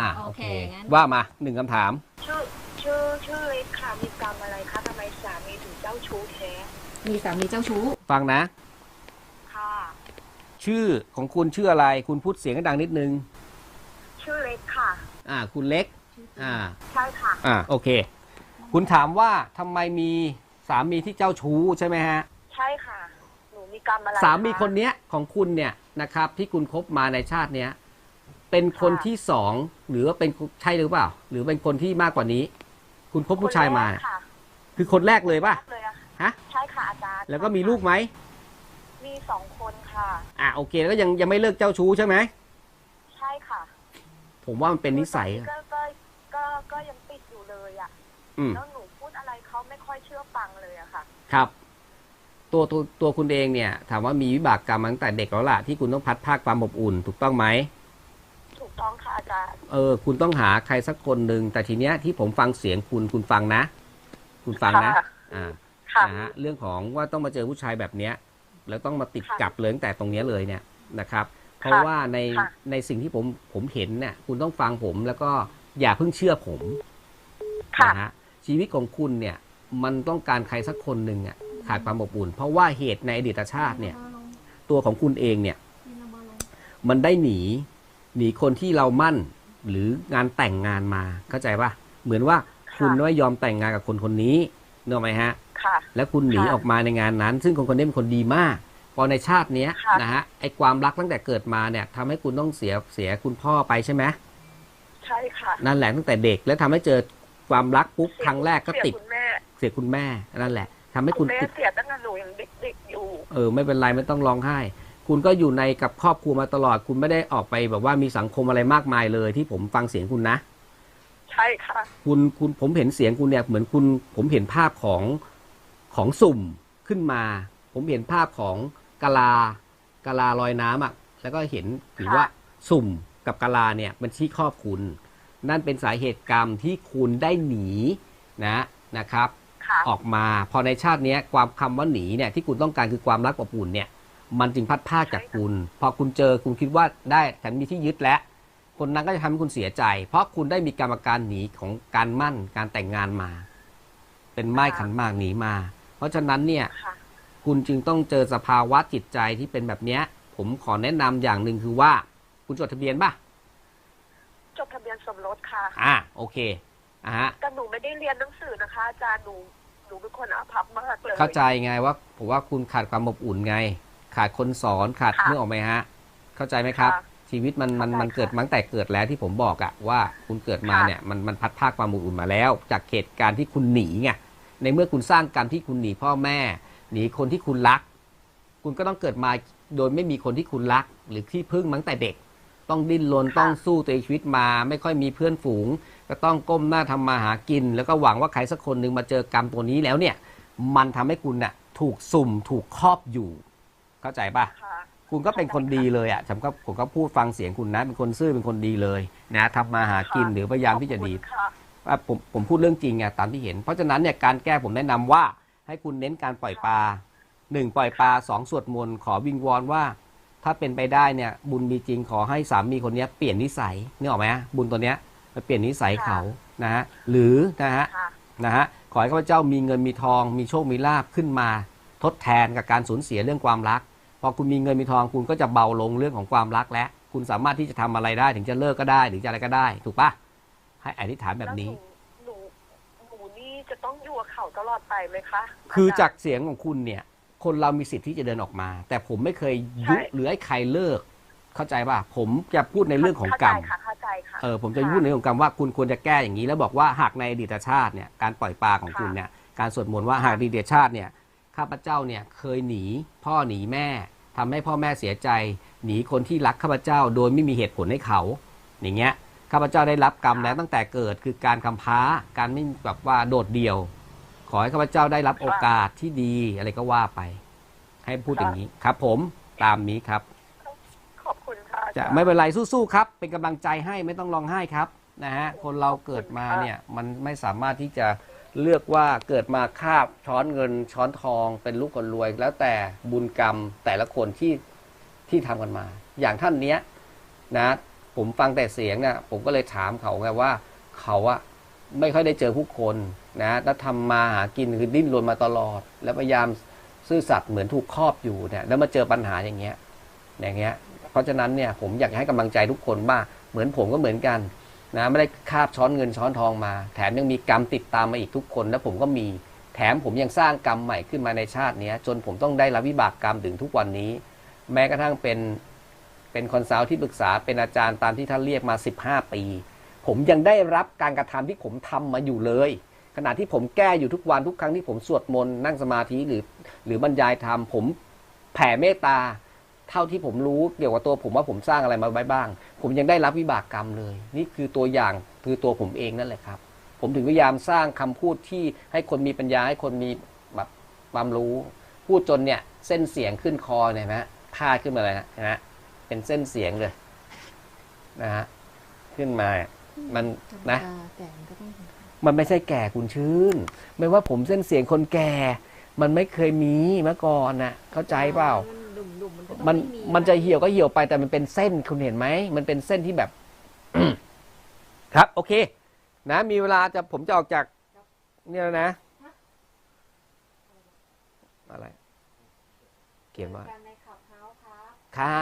อะโอโอเคเคงั้นว่ามาหนึ่งคำถาม ชื่อชื่อชื่อเล็กค่ะมีกรรมอะไรคะทำไมสามีถึงเจ้าชู้แท้มีสามีเจ้าชู้ ฟังนะ ค่ะ ชื่อของคุณชื่ออะไร คุณพูดเสียงให้ดังนิดนึง ชื่อเล็กค่ะ อ่า คุณเล็ก อ่า ใช่ค่ะ อ่า โอเค คุณถามว่าทำไมมีสามีที่เจ้าชู้ใช่ไหมฮะ ใช่ค่ะ หนูมีกรรมอะไร สามีะคนเนี้ยของคุณเนี่ยนะครับ ที่คุณคบมาในชาติเนี้ย เป็นคนค่ะที่สองหรือว่าเป็นใช่หรือเปล่า หรือเป็นคนที่มากกว่านี้ คุณคบผู้ชายมา คนแรกค่ะคือคนแรกเลยป่ะเลยอะฮะ ใช่ค่ะอาจารย์แล้วก็มีลูกไหมมีสองคนค่ะ อะโอเคแล้วก็ยังยังไม่เลิกเจ้าชู้ใช่ไหมใช่ค่ะผมว่ามันเป็นนิสัย ก็ก็ก็ก็ยังติดอยู่เลยอะอืมแล้วหนูพูดอะไรเขาไม่ค่อยเชื่อฟังเลยอะค่ะ ครับ ตัวตัวตัวคุณเองเนี่ย ถามว่ามีวิบากกรรมมาตั้งแต่เด็กแล้วล่ะที่คุณต้องพัดภาคความอบอุ่น ถูกต้องไหมถูก ต้องค่ะอาจารย์ เออ คุณต้องหาใครสักคนหนึ่งแต่ทีเนี้ยที่ผมฟังเสียงคุณคุณฟังนะ คุณฟังนะ ค่ะอ่าค่ะนะฮะเรื่องของว่าต้องมาเจอผู้ชายแบบเนี้ย แล้วต้องมาติดค่ะกับเลยตั้งแต่ตรงเนี้ยเลยเนี่ยนะครับ เพราะค่ะว่าในค่ะ ในสิ่งที่ผมผมเห็นเนี่ยคุณต้องฟังผมแล้วก็อย่าเพิ่งเชื่อผม ค่ะ นะฮะชีวิตของคุณเนี่ยมันต้องการใครสักคนหนึ่งอะขาดความอบอุ่น เพราะว่าเหตุในอดีตชาติเนี่ยตัวของคุณเองเนี่ยมันได้หนี หนีคนที่เรามั่นหรืองานแต่งงานมาเข้าใจป่ะเหมือนว่าคุณไม่ยอมแต่งงานกับคนคนนี้เนกอะไหมฮะค่ะ แล้วคุณหนีค่ะออกมาในงานนั้น ซึ่งคนคนนี้เป็นคนดีมากพอในชาติเนี้ยค่ะนะฮะไอความรักตั้งแต่เกิดมาเนี่ยทำให้คุณต้องเสียเสียคุณพ่อไปใช่ไหมใช่ค่ะนั่นแหละตั้งแต่เด็กแล้วทำให้เจอความรักปุ๊บครั้งแรกก็เสียติดคุณแม่เสียคุณแม่นั่นแหละทำให้คุคุณณแม่ติดเสียตั้งแต่หนูยังเด็กๆอยู่ เออไม่เป็นไรไม่ต้องร้องไห้ คุณก็อยู่ในกับครอบครัวมาตลอด คุณไม่ได้ออกไปแบบว่ามีสังคมอะไรมากมายเลย ที่ผมฟังเสียงคุณนะ ใช่ค่ะ คุณคุณผมเห็นเสียงคุณเนี่ยเหมือนคุณ ผมเห็นภาพของของสุ่มขึ้นมา ผมเห็นภาพของกะลากะลาลอยน้ำอะ แล้วก็เห็นถือว่าสุ่มกับกะลาเนี่ยมันชี้ครอบคุณ นั่นเป็นสาเหตุกรรมที่คุณได้หนีนะนะครับค่ะออกมาพอในชาติเนี้ยความคำว่าหนีเนี่ยที่คุณต้องการคือความรักอบอุ่นเนี่ย มันจึงพัดพรากจากคุณ พอคุณเจอคุณคิดว่าได้แต่มีที่ยึดแล้วคนนั้นก็จะทำให้คุณเสียใจ เพราะคุณได้มีกรรมการหนีของการมั่นการแต่งงานมา เป็นไม้ขันหมากหนีมา เพราะฉะนั้นเนี่ยค่ะคุณจึงต้องเจอสภาวะจิตใจที่เป็นแบบเนี้ย ผมขอแนะนำอย่างหนึ่งคือว่า คุณจดทะเบียนป่ะจดทะเบียนสมรสค่ะอ่าโอเคอะฮะ แต่หนูไม่ได้เรียนหนังสือนะคะอาจารย์หนูหนูเป็นคนอาภัพมากเลยเข้าใจไงว่าผมว่าคุณขาดความอบอุ่นไง ขาดคนสอนขาดค่ะเมื่อออกไหมฮะ เข้าใจไหมครับ ค่ะชีวิตมันมันเข้าใจมันเกิดค่ะมาตั้งแต่เกิดแล้วที่ผมบอกอะว่าคุณเกิดมาค่ะเนี่ยมันมันพัดพรากความอบอุ่นมาแล้ว จากเหตุการณ์ที่คุณหนีไงในเมื่อคุณสร้างกรรมที่คุณหนีพ่อแม่ หนีคนที่คุณรัก คุณก็ต้องเกิดมาโดยไม่มีคนที่คุณรัก หรือที่พึ่งมาตั้งแต่เด็ก ต้องดิ้นรนค่ะ ต้องสู้ตัวเองชีวิตมา ไม่ค่อยมีเพื่อนฝูง ก็ต้องก้มหน้าทำมาหากิน แล้วก็หวังว่าใครสักคนหนึ่งมาเจอกรรมตัวนี้แล้วเนี่ย มันทำให้คุณน่ะถูกสุ่มถูกครอบอยู่ เข้าใจปะค่ะ คุณก็เป็นคนดีเลยอะผมก็ผมก็พูดฟังเสียงคุณนะเป็นคนซื่อเป็นคนดีเลยนะทำมาหากินหรือพยายามที่จะดีขอบคุณค่ะว่าผมผมพูดเรื่องจริงไงตามที่เห็น เพราะฉะนั้นเนี่ยการแก้ผมแนะนำว่า ให้คุณเน้นการปล่อยปลาหนึ่งปล่อยปลาสองสวดมนต์ขอวิงวอนว่า ถ้าเป็นไปได้เนี่ย บุญมีจริงขอให้สามีคนเนี้ยเปลี่ยนนิสัยนึกออกไหมฮะบุญตัวเนี้ยไปเปลี่ยนนิสัยเขานะฮะหรือนะฮะ ค่ะ นะฮะขอให้ข้าพเจ้ามีเงินมีทองมีโชคมีลาภขึ้นมา ทดแทนกับการสูญเสียเรื่องความรัก พอคุณมีเงินมีทองคุณก็จะเบาลงเรื่องของความรักและ คุณสามารถที่จะทำอะไรได้ถึงจะเลิกก็ได้หรือจะอะไรก็ได้ ถูกปะให้อธิษฐานแบบนี้แล้วหนูหนูหนูนี่จะต้องอยู่กับเขาตลอดไปไหมคะคือรย์จากเสียงของคุณเนี่ย คนเรามีสิทธิ์ที่จะเดินออกมา แต่ผมไม่เคยยุใช่หรือให้ใครเลิก เข้าใจป่ะผมจะพูดในเรื่องของกรรมเข้าใจค่ะเข้าใจค่ะเออผมจะพูดในเรื่องของกรรมว่าคุณควรจะแก้อย่างนี้ แล้วบอกว่าหากในอดีตชาติเนี่ยการปล่อยปลาของคุณเนี่ยการสวดมนต์ว่าหากในอดีตชาติเนี่ย ข้าพเจ้าเนี่ยเคยหนีพ่อหนีแม่ทำให้พ่อแม่เสียใจ หนีคนที่รักข้าพเจ้าโดยไม่มีเหตุผลให้เขา อย่างเงี้ยข้าพเจ้าได้รับกรรมแล้วตั้งแต่เกิดคือการคำพ้าการไม่แบบว่าโดดเดี่ยว ขอให้ข้าพเจ้าได้รับโอกาสที่ดีอะไรก็ว่าไป ให้พูดอย่างนี้ครับ ผมตามนี้ครับ ขอบคุณค่ะอาจะจารย์ไม่เป็นไรสู้ๆครับ เป็นกำลังใจให้ไม่ต้องร้องไห้ครับนะฮะคนเราเกิดมาเนี่ยมันไม่สามารถที่จะ เลือกว่าเกิดมาคาบช้อนเงินช้อนทอง เป็นลูกคนรวย แล้วแต่บุญกรรมแต่ละคนที่ที่ทำกันมา อย่างท่านเนี้ยนะผมฟังแต่เสียงเนี่ยผมก็เลยถามเขาไงว่าเขาอะไม่ค่อยได้เจอผู้คนนะแล้วทำมาหากินคือดิ้นรนมาตลอด แล้วพยายามซื่อสัตย์เหมือนถูกครอบอยู่เนี่ยแล้วมาเจอปัญหาอย่างเงี้ยอย่างเงี้ย เพราะฉะนั้นเนี่ยผมอยากให้กำลังใจทุกคนบ้างเหมือนผมก็เหมือนกัน นะไม่ได้คาบช้อนเงินช้อนทองมา แถมยังมีกรรมติดตามมาอีกทุกคน แล้วผมก็มีแถมผมยังสร้างกรรมใหม่ขึ้นมาในชาตินี้จนผมต้องได้รับวิบากกรรมถึงทุกวันนี้ แม้กระทั่งเป็นเป็นคอนซัลท์ที่ปรึกษาเป็นอาจารย์ตามที่ท่านเรียกมา 15 ปี ผมยังได้รับการกระทำที่ผมทำมาอยู่เลย ขณะที่ผมแก้อยู่ทุกวันทุกครั้งที่ผมสวดมนต์นั่งสมาธิหรือหรือบรรยายธรรมผมแผ่เมตตา เท่าที่ผมรู้เกี่ยวกับตัวผมว่าผมสร้างอะไรมาไว้บ้าง ผมยังได้รับวิบากกรรมเลย นี่คือตัวอย่างคือตัวผมเองนั่นแหละครับ ผมถึงพยายามสร้างคำพูดที่ให้คนมีปัญญาให้คนมีแบบความรู้ พูดจนเนี่ยเส้นเสียงขึ้นคอเนี่ยเห็นไหมพาดขึ้นมาเลยนะเห็นไหมเป็นเส้นเสียงเลยนะฮะขึ้นมา มันนะธรรมดาแต่มันก็ต้องมันไม่ใช่แก่คุณชื่น ไม่ว่าผมเส้นเสียงคนแก่ มันไม่เคยมีมาก่อนนะเข้าใจเปล่าหนุ่ มๆมันก็ต้องมันไมันจะเหี่ยวก็เหี่ยวไปแต่มันเป็นเส้นคุณเห็นไหมมันเป็นเส้นที่แบบ ครับ โอเค นะ มีเวลาจะผมจะออกจากเนี่ยแล้วนะ อะไร เขียนว่ากันในขับเฮาส์ครับครับ